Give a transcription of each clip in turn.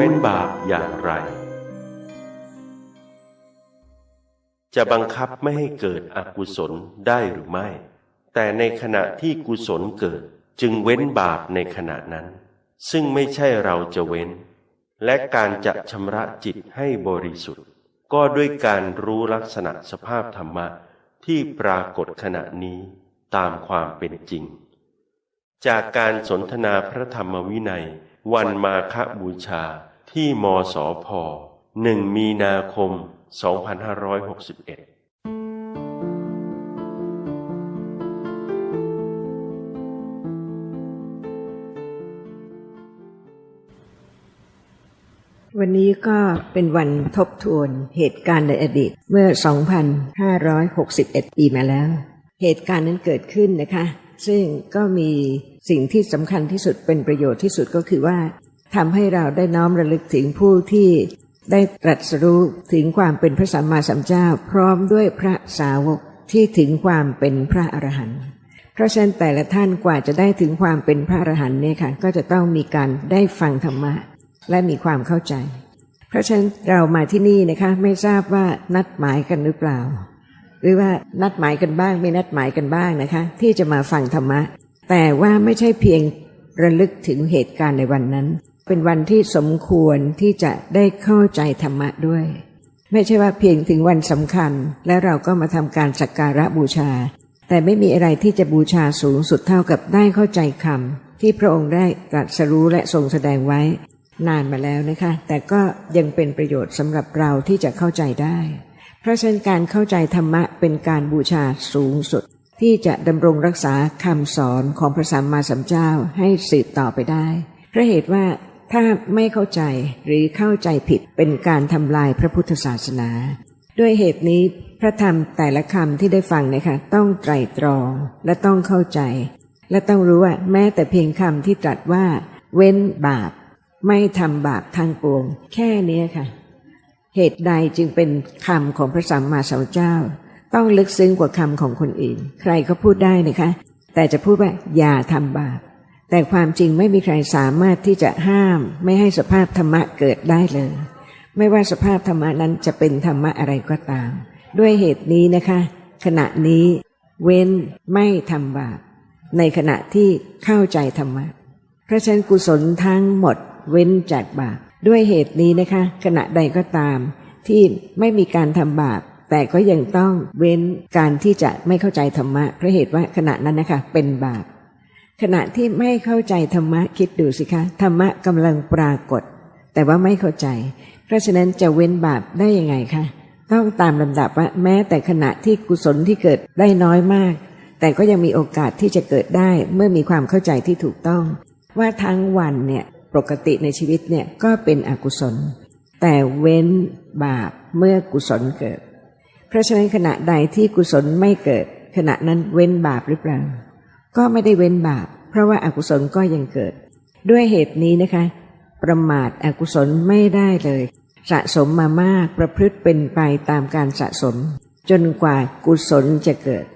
ว้นบาปอย่างไร จะบังคับไม่ให้เกิดอกุศลได้หรือไม่ แต่ในขณะที่กุศลเกิดจึงเว้นบาปในขณะนั้น ซึ่งไม่ใช่เราจะเว้น และการจะชำระจิตให้บริสุทธิ์ ก็ด้วยการรู้ลักษณะสภาพธรรมะที่ปรากฏขณะนี้ตามความเป็นจริง จากการสนทนาพระธรรมวินัย วันมาฆบูชาที่มสพหนึ่งมีนาคม 2561วันนี้ก็เป็นวันทบทวนเหตุการณ์ในอดีตเมื่อ 2,561 ปีมาแล้ว เหตุการณ์นั้นเกิดขึ้นนะคะ ซึ่งก็มี สิ่งที่สำคัญที่สุดเป็นประโยชน์ที่สุดก็คือว่าทำให้เราได้น้อมระลึกถึงผู้ที่ได้ตรัสรู้ถึงความเป็นพระสัมมาสัมพุทธเจ้า พร้อมด้วยพระสาวกที่ถึงความเป็นพระอรหันต์เพราะฉะนั้นแต่ละท่านกว่าจะได้ถึงความเป็นพระอรหันต์เนี่ยค่ะก็จะต้องมีการได้ฟังธรรมะและมีความเข้าใจ เพราะฉะนั้นเรามาที่นี่นะคะไม่ทราบว่านัดหมายกันหรือเปล่า หรือว่านัดหมายกันบ้างไม่นัดหมายกันบ้างนะคะ ที่จะมาฟังธรรมะ แต่ว่าไม่ใช่เพียงระลึกถึงเหตุการณ์ในวันนั้น เป็นวันที่สมควรที่จะได้เข้าใจธรรมะด้วย ไม่ใช่ว่าเพียงถึงวันสำคัญ แล้วเราก็มาทำการสักการะบูชา แต่ไม่มีอะไรที่จะบูชาสูงสุดเท่ากับได้เข้าใจคำที่พระองค์ได้ตรัสรู้และทรงแสดงไว้ นานมาแล้วนะคะ แต่ก็ยังเป็นประโยชน์สำหรับเราที่จะเข้าใจได้ เพราะฉะนั้นการเข้าใจธรรมะเป็นการบูชาสูงสุด ที่จะดำรงรักษาคำสอนของพระสัมมาสัมพุทธเจ้าให้สืบต่อไปได้เพราะเหตุว่าถ้าไม่เข้าใจหรือเข้าใจผิดเป็นการทำลายพระพุทธศาสนา ด้วยเหตุนี้พระธรรมแต่ละคำที่ได้ฟังนะคะต้องไตรตรองและต้องเข้าใจ และต้องรู้ว่าแม้แต่เพียงคำที่ตรัสว่า เว้นบาป ไม่ทำบาปทางปวง แค่นี้ค่ะ เหตุใดจึงเป็นคำของพระสัมมาสัมพุทธเจ้า ต้องลึกซึ้งกว่าคำของคนอื่น ใครก็พูดได้นะคะ แต่จะพูดว่าอย่าทำบาป แต่ความจริงไม่มีใครสามารถที่จะห้าม ไม่ให้สภาพธรรมะเกิดได้เลย ไม่ว่าสภาพธรรมะนั้นจะเป็นธรรมะอะไรก็ตาม ด้วยเหตุนี้นะคะ ขณะนี้เว้นไม่ทำบาป ในขณะที่เข้าใจธรรมะพระฉะนั้นกุศลทั้งหมดเว้นจากบาป ด้วยเหตุนี้นะคะ ขณะใดก็ตาม ที่ไม่มีการทำบาป แต่ก็ยังต้องเว้นการที่จะไม่เข้าใจธรรมะเพราะเหตุว่าขณะนั้นนะคะ เป็นบาปขณะที่ไม่เข้าใจธรรมะคิดดูสิคะ ธรรมะกำลังปรากฏ แต่ว่าไม่เข้าใจ เพราะฉะนั้นจะเว้นบาปได้ยังไงคะต้องตามลำดับว่าแม้แต่ขณะที่กุศลที่เกิดได้น้อยมาก แต่ก็ยังมีโอกาสที่จะเกิดได้เมื่อมีความเข้าใจที่ถูกต้อง ว่าทั้งวันเนี่ยปกติในชีวิตเนี่ยก็เป็นอกุศล แต่เว้นบาปเมื่อกุศลเกิด ราะฉะนั้นขณะใดที่กุศลไม่เกิด ขณะนั้นเว้นบาปหรือเปล่า ก็ไม่ได้เว้นบาป เพราะว่าอากุศลก็ยังเกิด ด้วยเหตุนี้นะคะ ประมาทอกุศลไม่ได้เลย สะสมมามากประพฤติเป็นไปตามการสะสม จนกว่ากุศลจะเกิด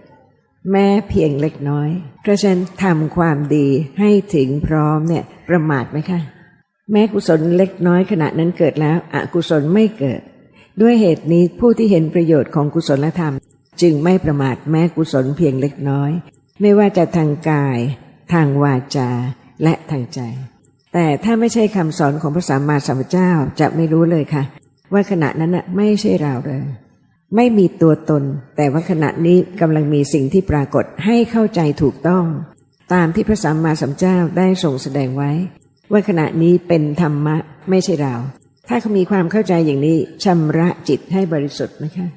แม้เพียงเล็กน้อย เพราะฉะนั้นทำความดีให้ถึงพร้อมเนี่ยประมาทไหมคะแม้กุศลเล็กน้อยขณะนั้นเกิดแล้ว อกุศลไม่เกิด ด้วยเหตุนี้ผู้ที่เห็นประโยชน์ของกุศลธรรม จึงไม่ประมาทแม้กุศลเพียงเล็กน้อย ไม่ว่าจะทางกาย ทางวาจา และทางใจ แต่ถ้าไม่ใช่คำสอนของพระสัมมาสัมพุทธเจ้าจะไม่รู้เลยค่ะ ว่าขณะนั้นน่ะไม่ใช่เราเลย ไม่มีตัวตน แต่ว่าขณะนี้กำลังมีสิ่งที่ปรากฏให้เข้าใจถูกต้อง ตามที่พระสัมมาสัมพุทธเจ้าได้ทรงแสดงไว้ ว่าขณะนี้เป็นธรรมะไม่ใช่เรา ถ้าเขามีความเข้าใจอย่างนี้ชำระจิตให้บริสุทธิ์ไหมคะ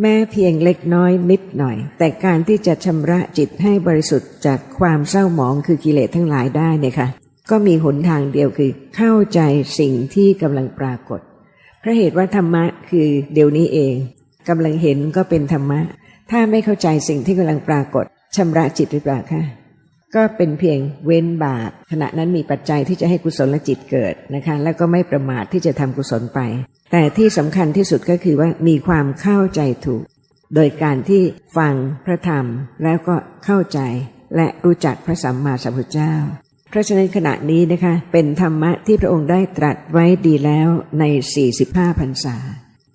แม้เพียงเล็กน้อยนิดหน่อย แต่การที่จะชำระจิตให้บริสุทธิ์จากความเศร้าหมองคือกิเลสทั้งหลายได้เนี่ยค่ะ ก็มีหนทางเดียวคือเข้าใจสิ่งที่กำลังปรากฏเพราะเหตุว่าธรรมะคือเดี๋ยวนี้เองกำลังเห็นก็เป็นธรรมะ ถ้าไม่เข้าใจสิ่งที่กำลังปรากฏชำระจิตหรือเปล่าคะ ก็เป็นเพียงเว้นบาปขณะนั้นมีปัจจัยที่จะให้กุศลจิตเกิดนะคะ แล้วก็ไม่ประมาทที่จะทำกุศลไป แต่ที่สำคัญที่สุดก็คือว่ามีความเข้าใจถูก โดยการที่ฟังพระธรรมแล้วก็เข้าใจและรู้จักพระสัมมาสัมพุทธเจ้า เพราะฉะนั้นขณะนี้นะคะเป็นธรรมะที่พระองค์ได้ตรัสไว้ดีแล้วใน 45พรรษา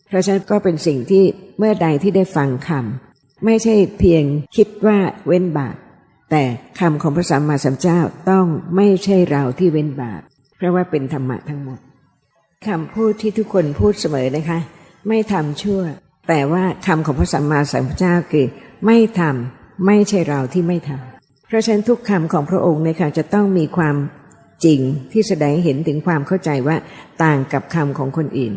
เพราะฉะนั้นก็เป็นสิ่งที่เมื่อใดที่ได้ฟังคำไม่ใช่เพียงคิดว่าเว้นบาป แต่คำของพระสัมมาสัมพุทธเจ้าต้องไม่ใช่เราที่เว้นบาปเพราะว่าเป็นธรรมะทั้งหมดคำพูดที่ทุกคนพูดเสมอนะคะ ไม่ทำชั่ว แต่ว่าคำของพระสัมมาสัมพุทธเจ้าคือ ไม่ทำไม่ใช่เราที่ไม่ทำเพราะฉะนั้นทุกคำของพระองค์นี่ยค่ะจะต้องมีความจริงที่แสดงเห็นถึงความเข้าใจว่าต่างกับคำของคนอื่น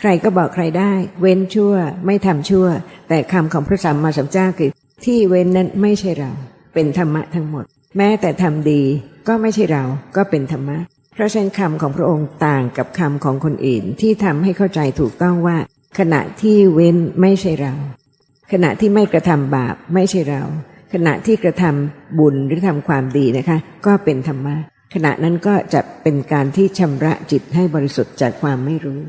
ใครก็บอกใครได้ เว้นชั่ว ไม่ทำชั่ว แต่คำของพระสัมมาสัมพุทธเจ้าคือ ที่เว้นนั้นไม่ใช่เรา เป็นธรรมะทั้งหมด แม้แต่ทำดีก็ไม่ใช่เราก็เป็นธรรมะ เพราะฉะนั้นคำของพระองค์ต่างกับคำของคนอื่นที่ทำให้เข้าใจถูกต้องว่า ขณะที่เว้นไม่ใช่เรา ขณะที่ไม่กระทำบาปไม่ใช่เรา ขณะที่กระทำบุญหรือทำความดีนะคะ ก็เป็นธรรมะขณะนั้นก็จะเป็นการที่ชำระจิตให้บริสุทธิ์จากความไม่รู้